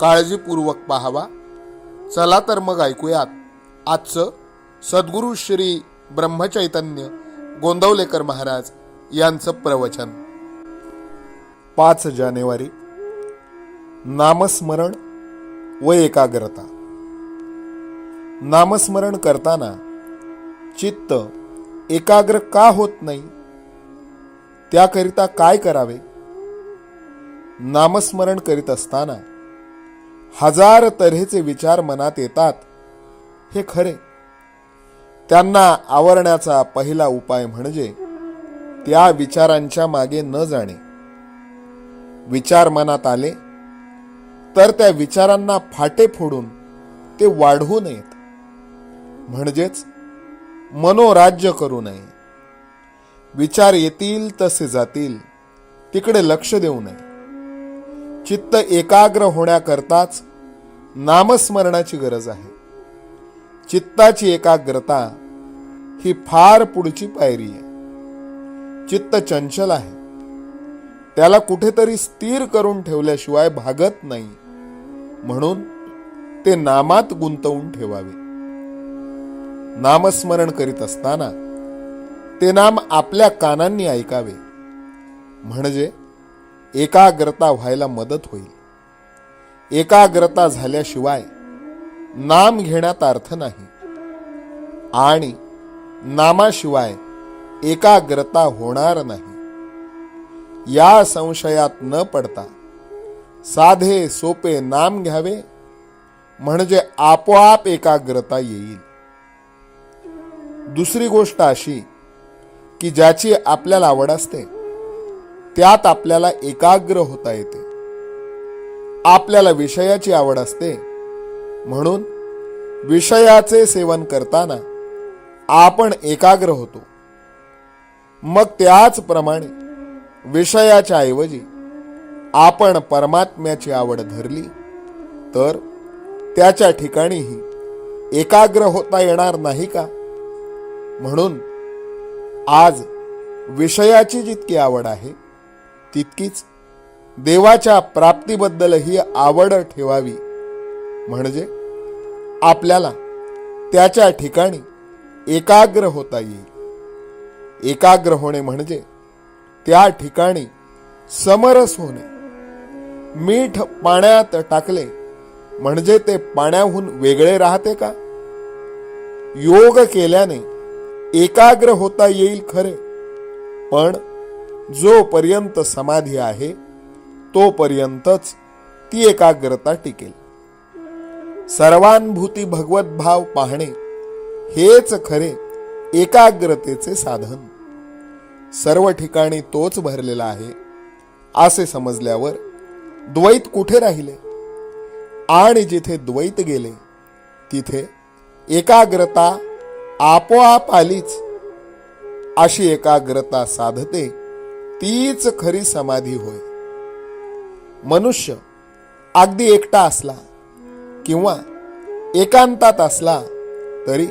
काळजीपूर्वक पाहावा. चला तर मग ऐकूयात. आजचं सद्गुरू श्री ब्रह्मचैतन्य गोंदवलेकर महाराज यांचं प्रवचन. पाच जानेवारी. नामस्मरण व एकाग्रता. नामस्मरण करताना चित्त एकाग्र का होत नाही? त्याकरिता काय करावे? नामस्मरण करीत असताना हजार तऱ्हेचे विचार मनात येतात. हे खरे. त्यांना आवरण्याचा पहिला उपाय म्हणजे त्या विचारांच्या मागे न जाणे. विचार मनात आले तर त्या विचारांना फाटे फोडून ते वाढवू नयेत. म्हणजेच मनोराज्य करू नये. विचार येतील तसे जातील तिकडे लक्ष देऊ नये. चित्त एकाग्र होण्याकरताच नामस्मरणाची गरज आहे. चित्ताची एकाग्रता ही फार पुढची पायरी आहे. चित्त चंचल आहे. त्याला कुठेतरी स्थिर करून ठेवल्याशिवाय भागत नाही. म्हणून ते नामात गुंतवून ठेवावे. नामस्मरण करीत असताना ते नाम आपल्या कानांनी ऐकावे. म्हणजे एकाग्रता व्हायला मदत होईल. एकाग्रता झाल्याशिवाय नाम घेण्यात अर्थ नाही. आणि नामाशिवाय एकाग्रता होणार नाही. या संशयात न पडता साधे सोपे नाम घ्यावे म्हणजे आपोआप एकाग्रता येईल. दुसरी गोष्ट अशी की ज्याची आपल्याला आवड असते त्यात आपल्याला एकाग्र होता येते. आपल्याला विषयाची आवड असते. म्हणून विषयाचे सेवन करताना आपण एकाग्र होतो. मग त्याचप्रमाणे विषयाच्या ऐवजी आपण परमात्म्याची आवड धरली तर त्याच्या ठिकाणीही एकाग्र होता येणार नाही का? म्हणून आज विषयाची जितकी आवड आहे तितकीच देवाच्या प्राप्तीबद्दलही आवड ठेवावी. म्हणजे आपल्याला त्याच्या ठिकाणी एकाग्र होता येईल. एकाग्र होणे म्हणजे त्या ठिकाणी समरस होणे. मीठ पाण्यात टाकले म्हणजे ते पाण्याहून वेगळे राहते का? योग केल्याने एकाग्र होता येईल खरे पण जोपर्यंत समाधी आहे तोपर्यंतच ती एकाग्रता टिकेल. सर्वानुभूती भगवत भाव पाहणे हेच खरे एकाग्रतेचे साधन. सर्व ठिकाणी तोच भरलेला आहे असे समजल्यावर द्वैत कुठे राहिले? आणि जिथे द्वैत गेले तिथे एकाग्रता आपोआप आलीच. अशी एकाग्रता साधते तीच खरी समाधी होय. मनुष्य अगदी एकटा असला किंवा एकांतात असला तरी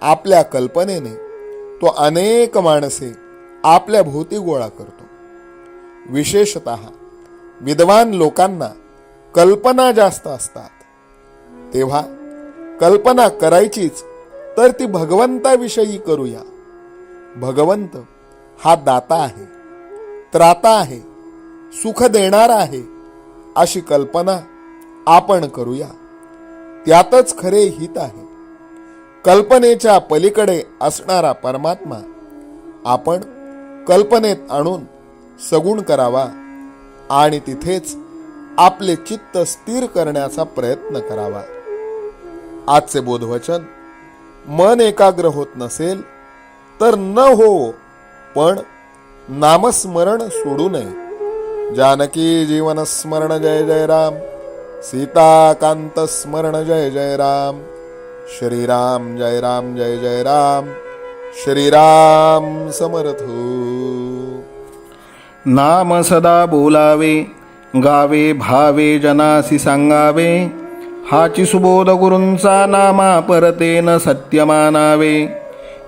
आपल्या कल्पनेने तो अनेक माणसे आपल्या भोवती गोळा करतो. विशेषत विद्वान लोकांना कल्पना जास्त असतात. तेव्हा कल्पना करायचीच तर ती भगवंताविषयी करूया. भगवंत हा दाता आहे. त्राता आहे सुख देणारा आहे अशी कल्पना आपण करूया. त्यातच खरे हित आहे. कल्पनेच्या पलीकडे असणारा परमात्मा आपण कल्पनेत आणून सगुण करावा आणि तिथेच आपले चित्त स्थिर करण्याचा प्रयत्न करावा. आजचे बोधवचन मन एकाग्र होत नसेल तर न हो पण नामस्मरण सोडू नये. जानकी जीवन स्मरण जय जय राम. सीताकांत स्मरण जय जय राम. श्रीराम जय राम जय जय राम. श्रीराम समर्थ हो. नाम सदा बोलावे गावे भावे जनासी सांगावे हाची सुबोध गुरूंचा नामा परतेन सत्य